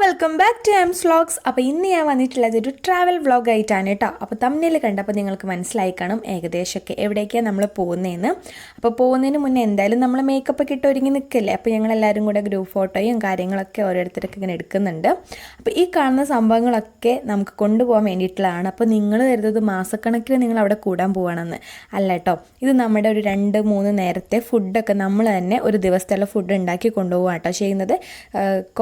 Welcome back to M's vlogs അപ്പോൾ ഇന്ന് ഞാൻ വന്നിട്ടുള്ളത് ഒരു ട്രാവൽ വ്ളോഗ് ആയിട്ടാണ് കേട്ടോ. അപ്പോൾ തമ്മിൽ കണ്ടപ്പോൾ നിങ്ങൾക്ക് മനസ്സിലായി കാണും ഏകദേശമൊക്കെ എവിടേക്കാണ് നമ്മൾ പോകുന്നതെന്ന്. അപ്പോൾ പോകുന്നതിന് മുന്നേ എന്തായാലും നമ്മൾ മേക്കപ്പ് ഒക്കെ ഇട്ട് ഒരുങ്ങി നിൽക്കില്ലേ? അപ്പോൾ ഞങ്ങൾ എല്ലാവരും കൂടെ ഗ്രൂപ്പ് ഫോട്ടോയും കാര്യങ്ങളൊക്കെ ഓരോരുത്തരൊക്കെ ഇങ്ങനെ എടുക്കുന്നുണ്ട്. അപ്പോൾ ഈ കാണുന്ന സംഭവങ്ങളൊക്കെ നമുക്ക് കൊണ്ടുപോകാൻ വേണ്ടിയിട്ടുള്ളതാണ്. അപ്പോൾ നിങ്ങൾ കരുതുന്നത് മാസക്കണക്കിന് നിങ്ങൾ അവിടെ കൂടാൻ പോകണമെന്ന് അല്ല കേട്ടോ ഇത് നമ്മുടെ ഒരു രണ്ട് മൂന്ന് നേരത്തെ ഫുഡൊക്കെ നമ്മൾ തന്നെ ഒരു ദിവസത്തുള്ള ഫുഡ് ഉണ്ടാക്കി കൊണ്ടുപോകാം കേട്ടോ ചെയ്യുന്നത്.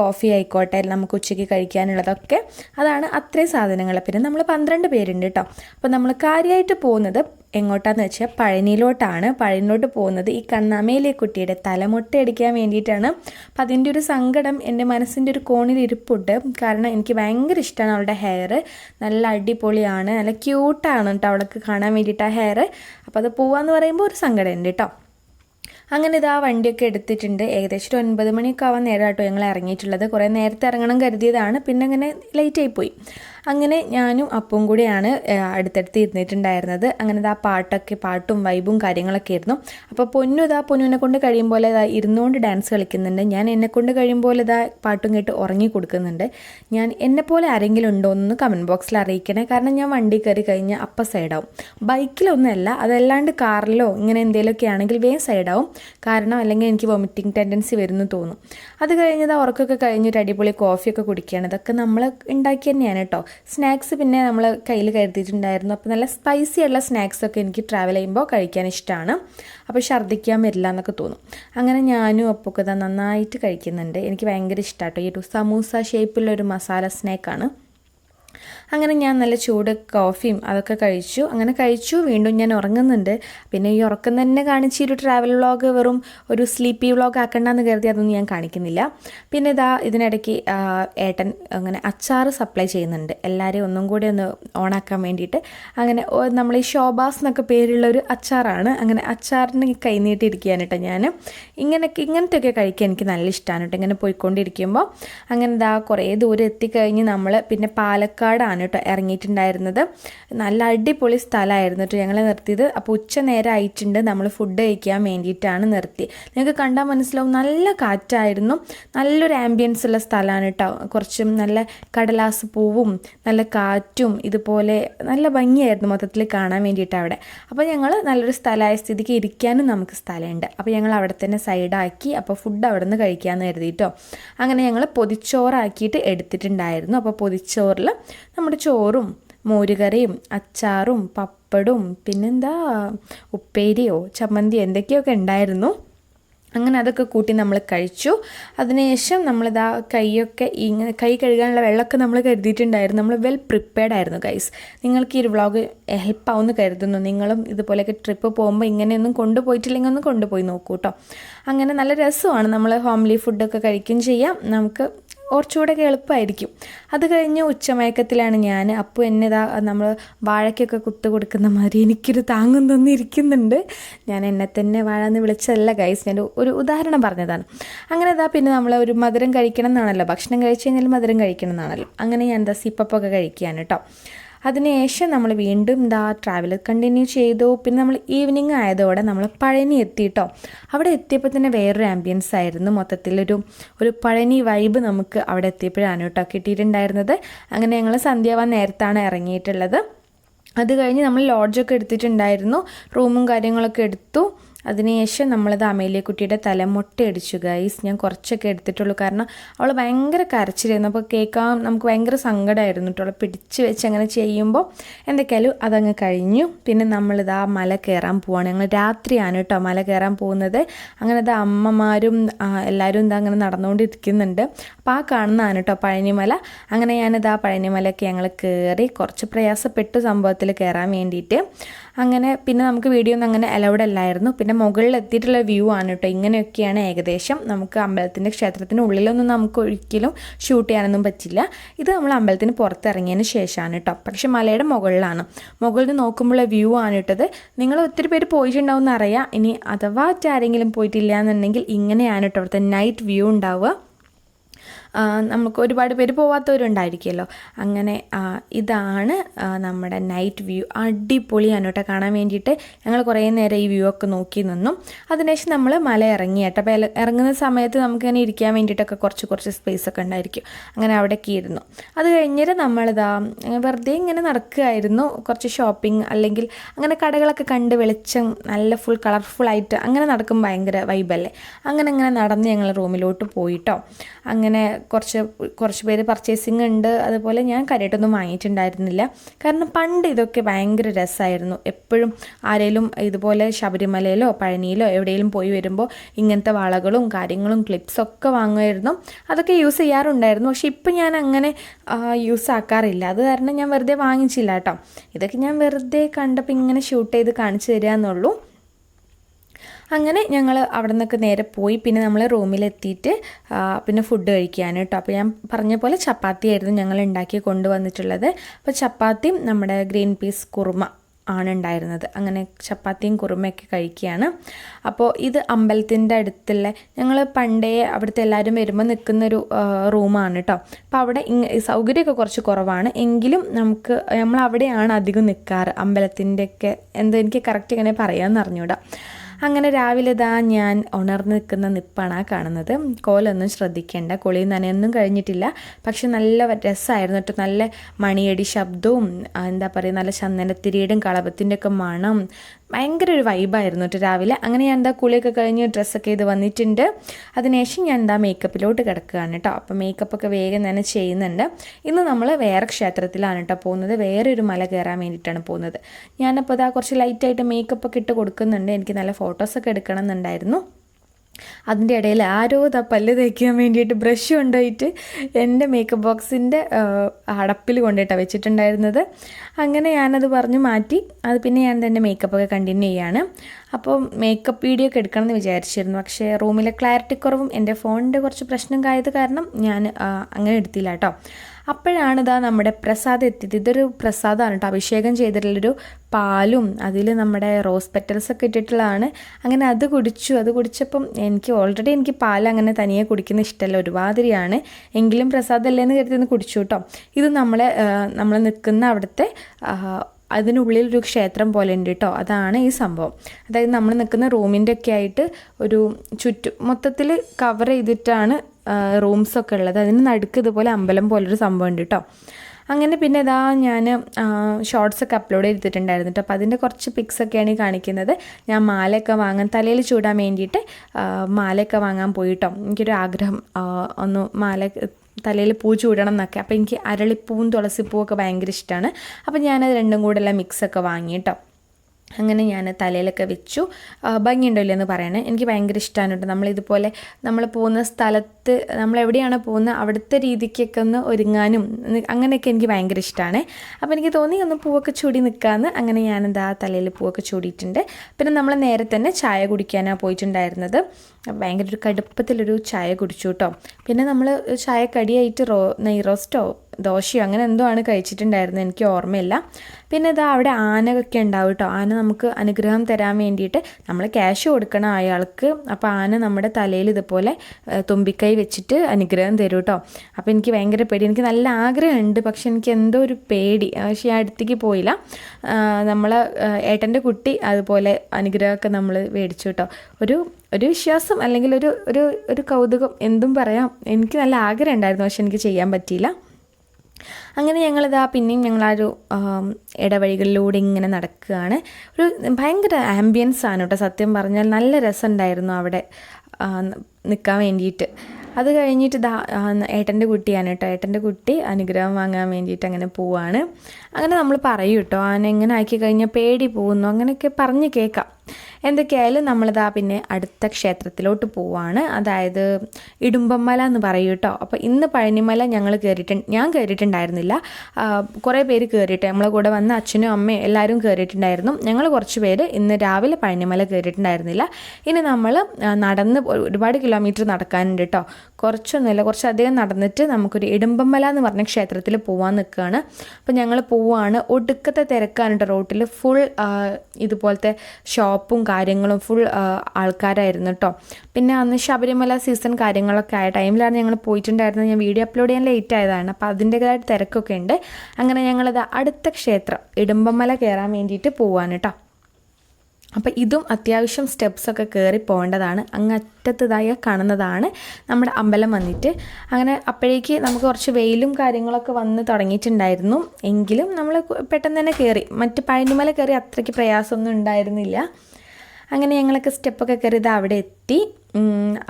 കോഫി ആയിക്കോട്ടെ നമുക്ക് ഉച്ചയ്ക്ക് കഴിക്കാനുള്ളതൊക്കെ. അതാണ് അത്രയും സാധനങ്ങൾ. പിന്നെ നമ്മൾ പന്ത്രണ്ട് പേരുണ്ട് കേട്ടോ അപ്പോൾ നമ്മൾ കാര്യമായിട്ട് പോകുന്നത് എങ്ങോട്ടാന്ന് വെച്ചാൽ പഴനിയിലോട്ടാണ്. പഴനിയിലോട്ട് പോകുന്നത് ഈ കണ്ണാമയിലെ കുട്ടിയുടെ തലമുട്ട അടിക്കാൻ വേണ്ടിയിട്ടാണ്. അപ്പം അതിന്റെ ഒരു സങ്കടം എന്റെ മനസ്സിന്റെ ഒരു കോണിൽ ഇരിപ്പുണ്ട്. കാരണം എനിക്ക് ഭയങ്കര ഇഷ്ടമാണ് അവളുടെ ഹെയർ നല്ല അടിപൊളിയാണ്. നല്ല ക്യൂട്ടാണ് കേട്ടോ അവൾക്ക് കാണാൻ വേണ്ടിയിട്ട് ആ ഹെയർ അപ്പോൾ അത് പോവാന്ന് പറയുമ്പോൾ ഒരു സങ്കടമുണ്ട് കേട്ടോ അങ്ങനെ ഇത് ആ വണ്ടിയൊക്കെ എടുത്തിട്ടുണ്ട്. ഏകദേശം ഒരു ഒൻപത് മണിയൊക്കെ ആവാൻ നേരം കേട്ടോ ഞങ്ങൾ ഇറങ്ങിയിട്ടുള്ളത്. കുറേ നേരത്തെ ഇറങ്ങണം കരുതിയതാണ്. പിന്നെ അങ്ങനെ ലേറ്റ് ആയിപ്പോയി അങ്ങനെ ഞാനും അപ്പവും കൂടിയാണ് അടുത്തടുത്ത് ഇരുന്നിട്ടുണ്ടായിരുന്നത്. അങ്ങനെ ആ പാട്ടൊക്കെ പാട്ടും വൈബും കാര്യങ്ങളൊക്കെ ആയിരുന്നു. അപ്പോൾ പൊന്നു ഇതാ പൊന്നുവിനെ കൊണ്ട് കഴിയുമ്പോൾ ഇതാ ഇരുന്നുകൊണ്ട് ഡാൻസ് കളിക്കുന്നുണ്ട്. ഞാൻ എന്നെ കൊണ്ട് കഴിയുമ്പോൾ ഇതാ പാട്ടും കേട്ട് ഉറങ്ങി കൊടുക്കുന്നുണ്ട്. ഞാൻ എന്നെപ്പോലെ ആരെങ്കിലും ഉണ്ടോ എന്ന് കമന്റ് ബോക്സിൽ അറിയിക്കണേ. കാരണം ഞാൻ വണ്ടി കയറി കഴിഞ്ഞാൽ അപ്പം സൈഡാവും ബൈക്കിലൊന്നുമല്ല അതല്ലാണ്ട് കാറിലോ ഇങ്ങനെ എന്തെങ്കിലുമൊക്കെ ആണെങ്കിൽ വേഗം സൈഡാവും കാരണം അല്ലെങ്കിൽ എനിക്ക് വൊമിറ്റിംഗ് ടെൻഡൻസി വരുന്നു തോന്നും. അത് കഴിഞ്ഞത് ഉറക്കമൊക്കെ കഴിഞ്ഞിട്ട് അടിപൊളി കോഫിയൊക്കെ കുടിക്കുകയാണ്. ഇതൊക്കെ നമ്മൾ ഉണ്ടാക്കി തന്നെയാണ് കേട്ടോ. സ്നാക്സ് പിന്നെ നമ്മൾ കയ്യിൽ കരുതിയിട്ടുണ്ടായിരുന്നു. അപ്പോൾ നല്ല സ്പൈസി ആയിട്ടുള്ള സ്നാക്സൊക്കെ എനിക്ക് ട്രാവൽ ചെയ്യുമ്പോൾ കഴിക്കാൻ ഇഷ്ടമാണ് അപ്പോൾ ഛർദ്ദിക്കാൻ വരില്ല എന്നൊക്കെ തോന്നും. അങ്ങനെ ഞാനും അപ്പൊക്കെ നന്നായിട്ട് കഴിക്കുന്നുണ്ട്. എനിക്ക് ഭയങ്കര ഇഷ്ടമാട്ടോ ഈ ഒരു സമൂസ ഷേപ്പിലുള്ള ഒരു മസാല സ്നാക്കാണ് അങ്ങനെ ഞാൻ നല്ല ചൂട് കോഫിയും അതൊക്കെ കഴിച്ചു. അങ്ങനെ കഴിച്ചു. വീണ്ടും ഞാൻ ഉറങ്ങുന്നുണ്ട്. പിന്നെ ഈ ഉറക്കം തന്നെ കാണിച്ച് ഒരു ട്രാവൽ വ്ളോഗ് വെറും ഒരു സ്ലീപ്പി വ്ളോഗ് ആക്കണ്ടെന്ന് കരുതി അതൊന്നും ഞാൻ കാണിക്കുന്നില്ല. പിന്നെ ഇതാ ഇതിനിടയ്ക്ക് ഏട്ടൻ അങ്ങനെ അച്ചാറ് സപ്ലൈ ചെയ്യുന്നുണ്ട്. എല്ലാവരെയും ഒന്നും കൂടി ഒന്ന് ഓണാക്കാൻ വേണ്ടിയിട്ട്. അങ്ങനെ നമ്മൾ ഈ ഷോബാസ് എന്നൊക്കെ പേരുള്ള ഒരു അച്ചാറാണ്. അങ്ങനെ അച്ചാറിന് കൈ നീട്ടിയിരിക്കുകയാണ് കേട്ടോ ഞാൻ ഇങ്ങനെയൊക്കെ ഇങ്ങനത്തെയൊക്കെ കഴിക്കാൻ എനിക്ക് നല്ല ഇഷ്ടമാണ് കേട്ടോ ഇങ്ങനെ പോയിക്കൊണ്ടിരിക്കുമ്പോൾ അങ്ങനെ ഇതാ കുറേ ദൂരം എത്തിക്കഴിഞ്ഞ് നമ്മൾ പിന്നെ പാലക്കാടാണ്. ആണ് കേട്ടോ ഇറങ്ങിയിട്ടുണ്ടായിരുന്നത്. നല്ല അടിപൊളി സ്ഥലമായിരുന്നു കേട്ടോ ഞങ്ങൾ നിർത്തിയത്. അപ്പോൾ ഉച്ച നേരം ആയിട്ടുണ്ട്. നമ്മൾ ഫുഡ് കഴിക്കാൻ വേണ്ടിയിട്ടാണ് നിർത്തി. നിങ്ങൾക്ക് കണ്ടാൽ മനസ്സിലാവും നല്ല കാറ്റായിരുന്നു. നല്ലൊരു ആംബിയൻസ് ഉള്ള സ്ഥലമാണ് കേട്ടോ കുറച്ചും നല്ല കടലാസ് പൂവും നല്ല കാറ്റും ഇതുപോലെ നല്ല ഭംഗിയായിരുന്നു മൊത്തത്തിൽ കാണാൻ വേണ്ടിയിട്ട് അവിടെ. അപ്പോൾ ഞങ്ങൾ നല്ലൊരു സ്ഥലമായ സ്ഥിതിക്ക് ഇരിക്കാനും നമുക്ക് സ്ഥലമുണ്ട്. അപ്പോൾ ഞങ്ങൾ അവിടെ തന്നെ സൈഡാക്കി അപ്പോൾ ഫുഡ് അവിടെ നിന്ന് കഴിക്കാമെന്ന് കരുതിയിട്ടോ. അങ്ങനെ ഞങ്ങൾ പൊതിച്ചോറാക്കിയിട്ട് എടുത്തിട്ടുണ്ടായിരുന്നു. അപ്പോൾ പൊതിച്ചോറിൽ നമ്മുടെ ചോറും മോരുകറിയും അച്ചാറും പപ്പടും പിന്നെന്താ ഉപ്പേരിയോ ചമ്മന്തിയോ എന്തൊക്കെയൊക്കെ ഉണ്ടായിരുന്നു. അങ്ങനെ അതൊക്കെ കൂട്ടി നമ്മൾ കഴിച്ചു. അതിനുശേഷം നമ്മളിതാ കൈയൊക്കെ ഇങ്ങനെ കൈ കഴുകാനുള്ള വെള്ളമൊക്കെ നമ്മൾ കരുതിയിട്ടുണ്ടായിരുന്നു. നമ്മൾ വെൽ പ്രിപ്പയർഡ് ആയിരുന്നു ഗൈസ് നിങ്ങൾക്ക് ഈ ഒരു വ്ളോഗ് ഹെൽപ്പ് ആവുമെന്ന് കരുതുന്നു. നിങ്ങളും ഇതുപോലെയൊക്കെ ട്രിപ്പ് പോകുമ്പോൾ ഇങ്ങനെയൊന്നും കൊണ്ടുപോയിട്ടില്ലെങ്കിൽ ഒന്ന് കൊണ്ടുപോയി നോക്കൂ കേട്ടോ അങ്ങനെ നല്ല രസമാണ്. നമ്മൾ ഹോംലി ഫുഡൊക്കെ കഴിക്കുകയും ചെയ്യാം. നമുക്ക് കുറച്ചുകൂടെ എളുപ്പമായിരിക്കും. അത് കഴിഞ്ഞ് ഉച്ചമയക്കത്തിലാണ് ഞാൻ. അപ്പോൾ എന്നെ ഇതാ നമ്മൾ വാഴയ്ക്കൊക്കെ കുത്തു കൊടുക്കുന്ന മാതിരി എനിക്കൊരു താങ്ങും തന്നിരിക്കുന്നുണ്ട് ഞാൻ എന്നെ തന്നെ വാഴ എന്ന് വിളിച്ചതല്ല ഗൈസ് ഞാൻ ഒരു ഉദാഹരണം പറഞ്ഞതാണ്. അങ്ങനെ ഇതാ പിന്നെ നമ്മൾ ഒരു മധുരം കഴിക്കണം എന്നാണല്ലോ. ഭക്ഷണം കഴിച്ചു കഴിഞ്ഞാൽ മധുരം കഴിക്കണം എന്നാണല്ലോ. അങ്ങനെ ഞാൻ എന്താ സിപ്പപ്പൊക്കെ കഴിക്കുകയാണ് കേട്ടോ. അതിനുശേഷം നമ്മൾ വീണ്ടും എന്താ ട്രാവൽ കണ്ടിന്യൂ ചെയ്തു. പിന്നെ നമ്മൾ ഈവനിങ് ആയതോടെ നമ്മൾ പഴനി എത്തിയിട്ടോ അവിടെ എത്തിയപ്പോൾ തന്നെ വേറൊരു ആംബിയൻസ് ആയിരുന്നു. മൊത്തത്തിലൊരു ഒരു പഴനി വൈബ് നമുക്ക് അവിടെ എത്തിയപ്പോഴാണ് കേട്ടോ കിട്ടിയിട്ടുണ്ടായിരുന്നത്. അങ്ങനെ ഞങ്ങൾ സന്ധ്യാവാൻ നേരത്താണ് ഇറങ്ങിയിട്ടുള്ളത്. അത് കഴിഞ്ഞ് നമ്മൾ ലോഡ്ജൊക്കെ എടുത്തിട്ടുണ്ടായിരുന്നു. റൂമും കാര്യങ്ങളൊക്കെ എടുത്തു. അതിനുശേഷം നമ്മളത് അമേലിയ കുട്ടിയുടെ തലമുട്ട അടിച്ചു ഗൈസ് ഞാൻ കുറച്ചൊക്കെ എടുത്തിട്ടുള്ളൂ. കാരണം അവൾ ഭയങ്കര കരച്ചിലായിരുന്നു. അപ്പോൾ കേൾക്കാൻ നമുക്ക് ഭയങ്കര സങ്കടമായിരുന്നു കേട്ടോ. അവളെ പിടിച്ച് വെച്ച് അങ്ങനെ ചെയ്യുമ്പോൾ എന്തൊക്കെയാലും അതങ്ങ് കഴിഞ്ഞു. പിന്നെ നമ്മളിത് ആ മല കയറാൻ പോവാണ്. ഞങ്ങൾ രാത്രിയാണ് കേട്ടോ മല കയറാൻ പോകുന്നത്. അങ്ങനെ അത് അമ്മമാരും എല്ലാവരും ഇതാ അങ്ങനെ നടന്നുകൊണ്ടിരിക്കുന്നുണ്ട്. അപ്പോൾ ആ കാണുന്നതാണ് കേട്ടോ പഴനിമല. അങ്ങനെ ഞാനിത് ആ പഴനിമലയൊക്കെ ഞങ്ങൾ കയറി കുറച്ച് പ്രയാസപ്പെട്ടു സംഭവത്തിൽ കയറാൻ വേണ്ടിയിട്ട്. അങ്ങനെ പിന്നെ നമുക്ക് വീഡിയോ ഒന്നും അങ്ങനെ അലൗഡ് അല്ലായിരുന്നു. പിന്നെ മുകളിൽ എത്തിയിട്ടുള്ള വ്യൂ ആണ് കേട്ടോ ഇങ്ങനെയൊക്കെയാണ് ഏകദേശം. നമുക്ക് അമ്പലത്തിന്റെ ക്ഷേത്രത്തിന്റെ ഉള്ളിലൊന്നും നമുക്ക് ഒരിക്കലും ഷൂട്ട് ചെയ്യാനൊന്നും പറ്റില്ല. ഇത് നമ്മൾ അമ്പലത്തിന് പുറത്തിറങ്ങിയതിന് ശേഷമാണ് കേട്ടോ പക്ഷെ മലയുടെ മുകളിലാണ്. മുകളിൽ നിന്ന് നോക്കുമ്പോഴുള്ള വ്യൂ ആണ് ഇട്ടത്. നിങ്ങൾ ഒത്തിരി പേര് പോയിട്ടുണ്ടാവും എന്നറിയാം ഇനി അഥവാ ആരെങ്കിലും പോയിട്ടില്ല എന്നുണ്ടെങ്കിൽ ഇങ്ങനെയാണ് കേട്ടോ അവിടുത്തെ നൈറ്റ് വ്യൂ ഉണ്ടാവുക. നമുക്ക് ഒരുപാട് പേര് പോവാത്തവരുണ്ടായിരിക്കുമല്ലോ. അങ്ങനെ ഇതാണ് നമ്മുടെ നൈറ്റ് വ്യൂ അടിപൊളിയാണ് കേട്ടോ കാണാൻ വേണ്ടിയിട്ട് ഞങ്ങൾ കുറേ നേരം ഈ വ്യൂ ഒക്കെ നോക്കി നിന്നു. അതിനുശേഷം നമ്മൾ മല ഇറങ്ങി അപ്പോൾ ഇറങ്ങുന്ന സമയത്ത് നമുക്കിങ്ങനെ ഇരിക്കാൻ വേണ്ടിയിട്ടൊക്കെ കുറച്ച് കുറച്ച് സ്പേസ് ഒക്കെ ഉണ്ടായിരിക്കും. അങ്ങനെ അവിടെയൊക്കെ ഇരുന്നു. അത് കഴിഞ്ഞിട്ട് നമ്മളിതാ വെറുതെ ഇങ്ങനെ നടക്കുകയായിരുന്നു. കുറച്ച് ഷോപ്പിംഗ് അല്ലെങ്കിൽ അങ്ങനെ കടകളൊക്കെ കണ്ട് വെളിച്ചം നല്ല ഫുൾ കളർഫുൾ ആയിട്ട് അങ്ങനെ നടക്കുമ്പോൾ ഭയങ്കര വൈബല്ലേ അങ്ങനെ അങ്ങനെ നടന്ന് ഞങ്ങൾ റൂമിലോട്ട് പോയിട്ടോ. അങ്ങനെ കുറച്ച് കുറച്ച് പേര് പർച്ചേസിങ് ഉണ്ട്. അതുപോലെ ഞാൻ കാര്യമായിട്ടൊന്നും വാങ്ങിയിട്ടുണ്ടായിരുന്നില്ല. കാരണം പണ്ട് ഇതൊക്കെ ഭയങ്കര രസമായിരുന്നു എപ്പോഴും ആരെങ്കിലും ഇതുപോലെ ശബരിമലയിലോ പഴനിയിലോ എവിടെയെങ്കിലും പോയി വരുമ്പോൾ ഇങ്ങനത്തെ വളകളും കാര്യങ്ങളും ക്ലിപ്സും ഒക്കെ വാങ്ങുമായിരുന്നു. അതൊക്കെ യൂസ് ചെയ്യാറുണ്ടായിരുന്നു. പക്ഷെ ഇപ്പം ഞാൻ അങ്ങനെ യൂസ് ആക്കാറില്ല. അത് കാരണം ഞാൻ വെറുതെ വാങ്ങിച്ചില്ല കേട്ടോ. ഇതൊക്കെ ഞാൻ വെറുതെ കണ്ടപ്പോൾ ഇങ്ങനെ ഷൂട്ട് ചെയ്ത് കാണിച്ചു തരിക എന്നുള്ളൂ അങ്ങനെ ഞങ്ങൾ അവിടെ നിന്നൊക്കെ നേരെ പോയി. പിന്നെ നമ്മൾ റൂമിലെത്തിയിട്ട് പിന്നെ ഫുഡ് കഴിക്കാൻ കേട്ടോ അപ്പോൾ ഞാൻ പറഞ്ഞ പോലെ ചപ്പാത്തി ആയിരുന്നു ഞങ്ങൾ ഉണ്ടാക്കി കൊണ്ടുവന്നിട്ടുള്ളത്. അപ്പോൾ ചപ്പാത്തിയും നമ്മുടെ ഗ്രീൻ പീസ് കുറുമ ആണ് ഉണ്ടായിരുന്നത് അങ്ങനെ ചപ്പാത്തിയും കുറുമയൊക്കെ കഴിക്കുകയാണ് അപ്പോൾ ഇത് അമ്പലത്തിന്റെ അടുത്തുള്ള ഞങ്ങൾ പണ്ടേ അവിടുത്തെ എല്ലാവരും വരുമ്പോൾ നിൽക്കുന്നൊരു റൂമാണ് കേട്ടോ അപ്പോൾ അവിടെ സൗകര്യമൊക്കെ കുറച്ച് കുറവാണ്. എങ്കിലും നമുക്ക് നമ്മൾ അവിടെയാണ് അധികം നിൽക്കാറ് അമ്പലത്തിന്റെയൊക്കെ എന്താ എനിക്ക് കറക്റ്റ് ഇങ്ങനെ പറയാമെന്ന് അറിഞ്ഞൂടാ അങ്ങനെ രാവിലെ ഇതാ ഞാൻ ഉണർന്ന് നിൽക്കുന്ന നിപ്പാണ് ആ കാണുന്നത്. കോലൊന്നും ശ്രദ്ധിക്കേണ്ട. കുളി നനയൊന്നും കഴിഞ്ഞിട്ടില്ല. പക്ഷെ നല്ല രസമായിരുന്നു കേട്ടോ. നല്ല മണിയടി ശബ്ദവും എന്താ പറയുക നല്ല ചന്ദനത്തിരിയുടെയും കളപത്തിന്റെ ഒക്കെ മണം. ഭയങ്കര ഒരു വൈബായിരുന്നു കേട്ടോ രാവിലെ. അങ്ങനെ ഞാൻ എന്താ കുളിയൊക്കെ കഴിഞ്ഞ് ഡ്രസ്സൊക്കെ ഇത് വന്നിട്ടുണ്ട്. അതിനുശേഷം ഞാൻ എന്താ മേക്കപ്പിലോട്ട് കിടക്കുകയാണ് കേട്ടോ അപ്പോൾ മേക്കപ്പൊക്കെ വേഗം തന്നെ ചെയ്യുന്നുണ്ട്. ഇന്ന് നമ്മൾ വേറെ ക്ഷേത്രത്തിലാണ് കേട്ടോ പോകുന്നത്. വേറെ ഒരു മല കയറാൻ വേണ്ടിയിട്ടാണ് പോകുന്നത്. ഞാനപ്പോൾ ഇതാ കുറച്ച് ലൈറ്റായിട്ട് മേക്കപ്പൊക്കെ ഇട്ട് കൊടുക്കുന്നുണ്ട്. എനിക്ക് നല്ല ഫോട്ടോസൊക്കെ എടുക്കണം എന്നുണ്ടായിരുന്നു അതിന്റെ ഇടയിൽ ആരോ ഇതാ പല്ല് തേക്കാൻ വേണ്ടിയിട്ട് ബ്രഷ് കൊണ്ടുപോയിട്ട് എന്റെ മേക്കപ്പ് ബോക്സിന്റെ അടപ്പിൽ കൊണ്ടുപോയിട്ടാണ് വെച്ചിട്ടുണ്ടായിരുന്നത്. അങ്ങനെ ഞാനത് പറഞ്ഞ് മാറ്റി. അത് പിന്നെ ഞാൻ എന്റെ മേക്കപ്പൊക്കെ കണ്ടിന്യൂ ചെയ്യാണ്. അപ്പോൾ മേക്കപ്പ് വീഡിയോ ഒക്കെ എടുക്കണം എന്ന് വിചാരിച്ചിരുന്നു. പക്ഷേ റൂമിലെ ക്ലാരിറ്റി കുറവും എന്റെ ഫോണിന്റെ കുറച്ച് പ്രശ്നം ആയത് കാരണം ഞാൻ അങ്ങനെ എടുത്തില്ല കേട്ടോ. അപ്പോഴാണ് ഇതാ നമ്മുടെ പ്രസാദം എത്തിയത്. ഇതൊരു പ്രസാദമാണ് കേട്ടോ. അഭിഷേകം ചെയ്തിട്ടുള്ളൊരു പാലും അതിൽ നമ്മുടെ റോസ് പെറ്റൽസ് ഒക്കെ ഇട്ടിട്ടുള്ളതാണ്. അങ്ങനെ അത് കുടിച്ചു. അത് കുടിച്ചപ്പം എനിക്ക് ഓൾറെഡി എനിക്ക് പാൽ അങ്ങനെ തനിയെ കുടിക്കുന്ന ഇഷ്ടമല്ല. ഒരുമാതിരിയാണ്. എങ്കിലും പ്രസാദമല്ലേ എന്ന് കരുതി കുടിച്ചു കേട്ടോ. ഇത് നമ്മളെ നമ്മൾ നിൽക്കുന്ന അവിടുത്തെ അതിനുള്ളിൽ ഒരു ക്ഷേത്രം പോലെ ഉണ്ട് കേട്ടോ. അതാണ് ഈ സംഭവം. അതായത് നമ്മൾ നിൽക്കുന്ന റൂമിന്റെ ഒക്കെ ആയിട്ട് ഒരു ചുറ്റും മൊത്തത്തിൽ കവർ ചെയ്തിട്ടാണ് റൂംസൊക്കെ ഉള്ളത്. അതിന് നടുക്ക് ഇതുപോലെ അമ്പലം പോലൊരു സംഭവം ഉണ്ട് കേട്ടോ അങ്ങനെ പിന്നെ ഇതാ ഞാൻ ഷോർട്സ് ഒക്കെ അപ്ലോഡ് ചെയ്തിട്ടുണ്ടായിരുന്നു കേട്ടോ അപ്പോൾ അതിന്റെ കുറച്ച് പിക്സ് ഒക്കെയാണ് ഈ കാണിക്കുന്നത്. ഞാൻ മാലയൊക്കെ വാങ്ങാൻ തലയിൽ ചൂടാൻ വേണ്ടിയിട്ട് മാലയൊക്കെ വാങ്ങാൻ പോയിട്ടോ. എനിക്കൊരു ആഗ്രഹം ഒന്ന് മാല തലയിൽ പൂ ചൂടണം എന്നൊക്കെ. അപ്പോൾ എനിക്ക് അരളിപ്പൂവും തുളസിപ്പൂവും ഒക്കെ ഭയങ്കര ഇഷ്ടമാണ് അപ്പോൾ ഞാനത് രണ്ടും കൂടെ എല്ലാം മിക്സൊക്കെ വാങ്ങി കേട്ടോ അങ്ങനെ ഞാൻ തലയിലൊക്കെ വെച്ചു. ഭംഗിയുണ്ടല്ലോ എന്ന് പറയണേ. എനിക്ക് ഭയങ്കര ഇഷ്ടമാണ് കേട്ടോ. നമ്മളിതുപോലെ നമ്മൾ പോകുന്ന സ്ഥലത്ത് നമ്മൾ എവിടെയാണ് പോകുന്നത് അവിടുത്തെ രീതിക്കൊക്കെ ഒന്ന് ഒരുങ്ങാനും അങ്ങനെയൊക്കെ എനിക്ക് ഭയങ്കര ഇഷ്ടമാണ് അപ്പോൾ എനിക്ക് തോന്നി ഒന്ന് പൂവൊക്കെ ചൂടി നിൽക്കാമെന്ന് അങ്ങനെ ഞാനെന്താ തലയിൽ പൂവൊക്കെ ചൂടിയിട്ടുണ്ട്. പിന്നെ നമ്മൾ നേരെ തന്നെ ചായ കുടിക്കാനാണ് പോയിട്ടുണ്ടായിരുന്നത്. ഭയങ്കര ഒരു കടുപ്പത്തിലൊരു ചായ കുടിച്ചു കേട്ടോ. പിന്നെ നമ്മൾ ചായ കടിയായിട്ട് റോ നെയ് റോസ്റ്റോ ദോശയോ അങ്ങനെ എന്തോ ആണ് കഴിച്ചിട്ടുണ്ടായിരുന്നത് എനിക്ക് ഓർമ്മയില്ല. പിന്നെ ഇതാ അവിടെ ആനയൊക്കെ ഉണ്ടാവും കേട്ടോ ആന നമുക്ക് അനുഗ്രഹം തരാൻ വേണ്ടിയിട്ട് നമ്മൾ ക്യാഷ് കൊടുക്കണം അയാൾക്ക് അപ്പോൾ ആന നമ്മുടെ തലയിൽ ഇതുപോലെ തുമ്പിക്കൈ വെച്ചിട്ട് അനുഗ്രഹം തരും കേട്ടോ അപ്പോൾ എനിക്ക് ഭയങ്കര പേടി. എനിക്ക് നല്ല ആഗ്രഹമുണ്ട്. പക്ഷെ എനിക്ക് എന്തോ ഒരു പേടി. പക്ഷെ ഞാൻ അടുത്തേക്ക് പോയില്ല. നമ്മൾ ഏട്ടന്റെ കുട്ടി അതുപോലെ അനുഗ്രഹമൊക്കെ നമ്മൾ മേടിച്ചു കേട്ടോ ഒരു ഒരു വിശ്വാസം അല്ലെങ്കിൽ ഒരു ഒരു ഒരു കൗതുകം എന്തും പറയാം. എനിക്ക് നല്ല ആഗ്രഹം ഉണ്ടായിരുന്നു പക്ഷെ എനിക്ക് ചെയ്യാൻ പറ്റിയില്ല. അങ്ങനെ ഞങ്ങളിതാ പിന്നെയും ഒരു ഇടവഴികളിലൂടെ ഇങ്ങനെ നടക്കുകയാണ്. ഒരു ഭയങ്കര ആംബിയൻസ് ആണ് കേട്ടോ സത്യം പറഞ്ഞാൽ നല്ല രസമുണ്ടായിരുന്നു അവിടെ നിൽക്കാൻ വേണ്ടിയിട്ട് അത് കഴിഞ്ഞിട്ട് ദാ ഏട്ടന്റെ കുട്ടിയാണ് കേട്ടോ ഏട്ടന്റെ കുട്ടി അനുഗ്രഹം വാങ്ങാൻ വേണ്ടിയിട്ട് അങ്ങനെ പോവാണ്. അങ്ങനെ നമ്മൾ പറയും കേട്ടോ ആന എങ്ങനെ ആക്കി കഴിഞ്ഞാൽ പേടി പോകുന്നു? അങ്ങനെയൊക്കെ പറഞ്ഞ് കേൾക്കാം എന്തൊക്കെയായാലും നമ്മളിതാ പിന്നെ അടുത്ത ക്ഷേത്രത്തിലോട്ട് പോവാണ്. അതായത് ഇടുമ്പമ്മല എന്ന് പറയും കേട്ടോ. അപ്പോൾ ഇന്ന് പഴനിമല ഞങ്ങൾ കയറിയിട്ടുണ്ട് ഞാൻ കയറിയിട്ടുണ്ടായിരുന്നില്ല കുറേ പേര് കയറിയിട്ട് നമ്മളെ കൂടെ വന്ന അച്ഛനും അമ്മയും എല്ലാവരും കയറിയിട്ടുണ്ടായിരുന്നു ഞങ്ങൾ കുറച്ച് പേര് ഇന്ന് രാവിലെ പഴനിമല കയറിയിട്ടുണ്ടായിരുന്നില്ല ഇനി നമ്മൾ നടന്ന് ഒരുപാട് കിലോമീറ്റർ നടക്കാനുണ്ട് കേട്ടോ. കുറച്ചൊന്നുമില്ല കുറച്ചധികം നടന്നിട്ട് നമുക്കൊരു ഇടുമ്പമ്മല എന്ന് പറഞ്ഞ ക്ഷേത്രത്തിൽ പോകാൻ നിൽക്കുകയാണ് അപ്പോൾ ഞങ്ങൾ പോവാണ്. ഒടുക്കത്തെ തിരക്കാണ് കേട്ടോ. റോട്ടിൽ ഫുൾ ഇതുപോലത്തെ ഷോപ്പ് ഷോപ്പും കാര്യങ്ങളും ഫുൾ ആൾക്കാരായിരുന്നു കേട്ടോ പിന്നെ അന്ന് ശബരിമല സീസൺ കാര്യങ്ങളൊക്കെ ആയ ടൈമിലാണ് ഞങ്ങൾ പോയിട്ടുണ്ടായിരുന്നത്. ഞാൻ വീഡിയോ അപ്ലോഡ് ചെയ്യാൻ ലേറ്റ് ആയതാണ്. അപ്പോൾ അതിന്റെതായിട്ട് തിരക്കൊക്കെ ഉണ്ട്. അങ്ങനെ ഞങ്ങളത് അടുത്ത ക്ഷേത്രം ഇടുമ്പമല കയറാൻ വേണ്ടിയിട്ട് പോവാണ് കേട്ടോ അപ്പോൾ ഇതും അത്യാവശ്യം സ്റ്റെപ്സൊക്കെ കയറി പോകേണ്ടതാണ്. അങ്ങ് അറ്റത്തതായി കാണുന്നതാണ് നമ്മുടെ അമ്പലം വന്നിട്ട്. അങ്ങനെ അപ്പോഴേക്ക് നമുക്ക് കുറച്ച് വെയിലും കാര്യങ്ങളൊക്കെ വന്ന് തുടങ്ങിയിട്ടുണ്ടായിരുന്നു. എങ്കിലും നമ്മൾ പെട്ടെന്ന് തന്നെ കയറി മറ്റ് പഴനിമല കയറി അത്രയ്ക്ക് പ്രയാസമൊന്നും ഉണ്ടായിരുന്നില്ല. അങ്ങനെ ഞങ്ങളൊക്കെ സ്റ്റെപ്പൊക്കെ കയറി ഇത് അവിടെ എത്തി.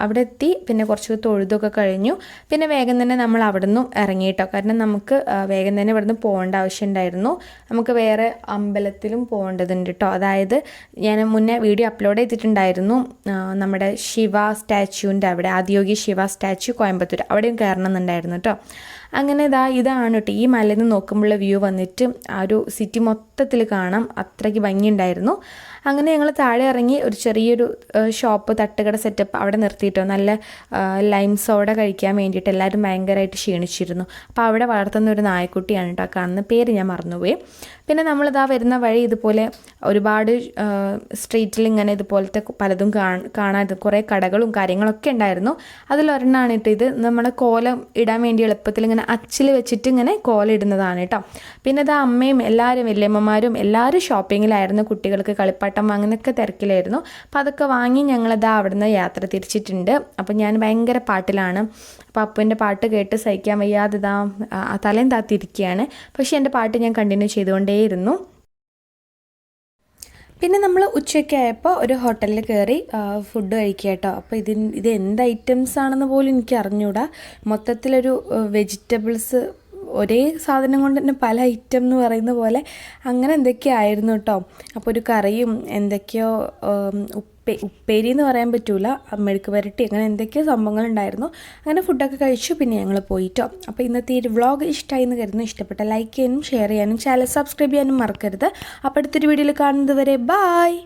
അവിടെ എത്തി പിന്നെ കുറച്ച് തൊഴുതൊക്കെ കഴിഞ്ഞു. പിന്നെ വേഗം തന്നെ നമ്മൾ അവിടെ നിന്നും ഇറങ്ങി കേട്ടോ കാരണം നമുക്ക് വേഗം തന്നെ ഇവിടെ നിന്ന് പോകേണ്ട ആവശ്യമുണ്ടായിരുന്നു. നമുക്ക് വേറെ അമ്പലത്തിലും പോകേണ്ടതുണ്ട് കേട്ടോ അതായത് ഞാൻ മുന്നേ വീഡിയോ അപ്ലോഡ് ചെയ്തിട്ടുണ്ടായിരുന്നു. നമ്മുടെ ശിവ സ്റ്റാച്യുവിന്റെ അവിടെ ആദിയോഗി ശിവ സ്റ്റാച്യു കോയമ്പത്തൂർ അവിടെയും കയറണമെന്നുണ്ടായിരുന്നു കേട്ടോ അങ്ങനെ ഇതാ ഇതാണ് കേട്ടോ ഈ മലയിൽ നിന്ന് നോക്കുമ്പോഴുള്ള വ്യൂ വന്നിട്ട് ആ ഒരു സിറ്റി മൊത്തത്തിൽ കാണാം. അത്രയ്ക്ക് ഭംഗിയുണ്ടായിരുന്നു. അങ്ങനെ ഞങ്ങൾ താഴെ ഇറങ്ങി ഒരു ചെറിയൊരു ഷോപ്പ് തട്ടുകട സെറ്റപ്പ് അവിടെ നിർത്തിയിട്ടോ. നല്ല ലൈം സോഡ കഴിക്കാൻ വേണ്ടിയിട്ട് എല്ലാവരും ഭയങ്കരമായിട്ട് ക്ഷീണിച്ചിരുന്നു. അപ്പോൾ അവിടെ വളർത്തുന്ന ഒരു നായക്കുട്ടിയാണ് കേട്ടോ കാണുന്ന പേര് ഞാൻ മറന്നുപോയി. പിന്നെ നമ്മളിതാ വരുന്ന വഴി ഇതുപോലെ ഒരുപാട് സ്ട്രീറ്റിൽ ഇങ്ങനെ ഇതുപോലത്തെ പലതും കാണാൻ കുറേ കടകളും കാര്യങ്ങളൊക്കെ ഉണ്ടായിരുന്നു. അതിലൊരെണ്ണമാണ് കേട്ടോ ഇത്. നമ്മുടെ കോലം ഇടാൻ വേണ്ടി എളുപ്പത്തിൽ ഇങ്ങനെ അച്ചിൽ വെച്ചിട്ട് ഇങ്ങനെ കോൾ ഇടുന്നതാണ് കേട്ടോ പിന്നെ അത് അമ്മയും എല്ലാവരും വല്യമ്മമാരും എല്ലാവരും ഷോപ്പിങ്ങിലായിരുന്നു കുട്ടികൾക്ക് കളിപ്പാട്ടം വാങ്ങുന്നൊക്കെ തിരക്കിലായിരുന്നു. അപ്പോൾ അതൊക്കെ വാങ്ങി ഞങ്ങളത് അവിടുന്ന് യാത്ര തിരിച്ചിട്ടുണ്ട്. അപ്പോൾ ഞാൻ ഭയങ്കര പാട്ടിലാണ്. അപ്പോൾ അപ്പുവിന്റെ പാട്ട് കേട്ട് സഹിക്കാൻ വയ്യാതെ ഇതാ തലയും താത്തിരിക്കുകയാണ് പക്ഷേ എന്റെ പാട്ട് ഞാൻ കണ്ടിന്യൂ ചെയ്തുകൊണ്ടേയിരുന്നു. പിന്നെ നമ്മൾ ഉച്ചയ്ക്ക് ആയപ്പോൾ ഒരു ഹോട്ടലിൽ കയറി ഫുഡ് കഴിക്കുക കേട്ടോ അപ്പോൾ ഇതിന് ഇത് എന്ത് ഐറ്റംസ് ആണെന്ന് പോലും എനിക്ക് അറിഞ്ഞൂടാ. മൊത്തത്തിലൊരു വെജിറ്റബിൾസ് ഒരേ സാധനം കൊണ്ട് തന്നെ പല ഐറ്റം എന്ന് പറയുന്ന പോലെ അങ്ങനെ എന്തൊക്കെയായിരുന്നു കേട്ടോ അപ്പോൾ ഒരു കറിയും എന്തൊക്കെയോ ഉപ്പേ ഉപ്പേരി എന്ന് പറയാൻ പറ്റൂല. മെഴുക്ക് പുരട്ടി അങ്ങനെ എന്തൊക്കെയോ സംഭവങ്ങളുണ്ടായിരുന്നു. അങ്ങനെ ഫുഡൊക്കെ കഴിച്ചു പിന്നെ ഞങ്ങൾ പോയിട്ടോ. അപ്പോൾ ഇന്നത്തെ ഈ വ്ളോഗ് ഇഷ്ടമായി എന്ന് കരുതുന്നു. ഇഷ്ടപ്പെട്ട ലൈക്ക് ചെയ്യാനും ഷെയർ ചെയ്യാനും ചാനൽ സബ്സ്ക്രൈബ് ചെയ്യാനും മറക്കരുത്. അപ്പോൾ അടുത്തൊരു വീഡിയോയിൽ കാണുന്നത് വരെ ബായ്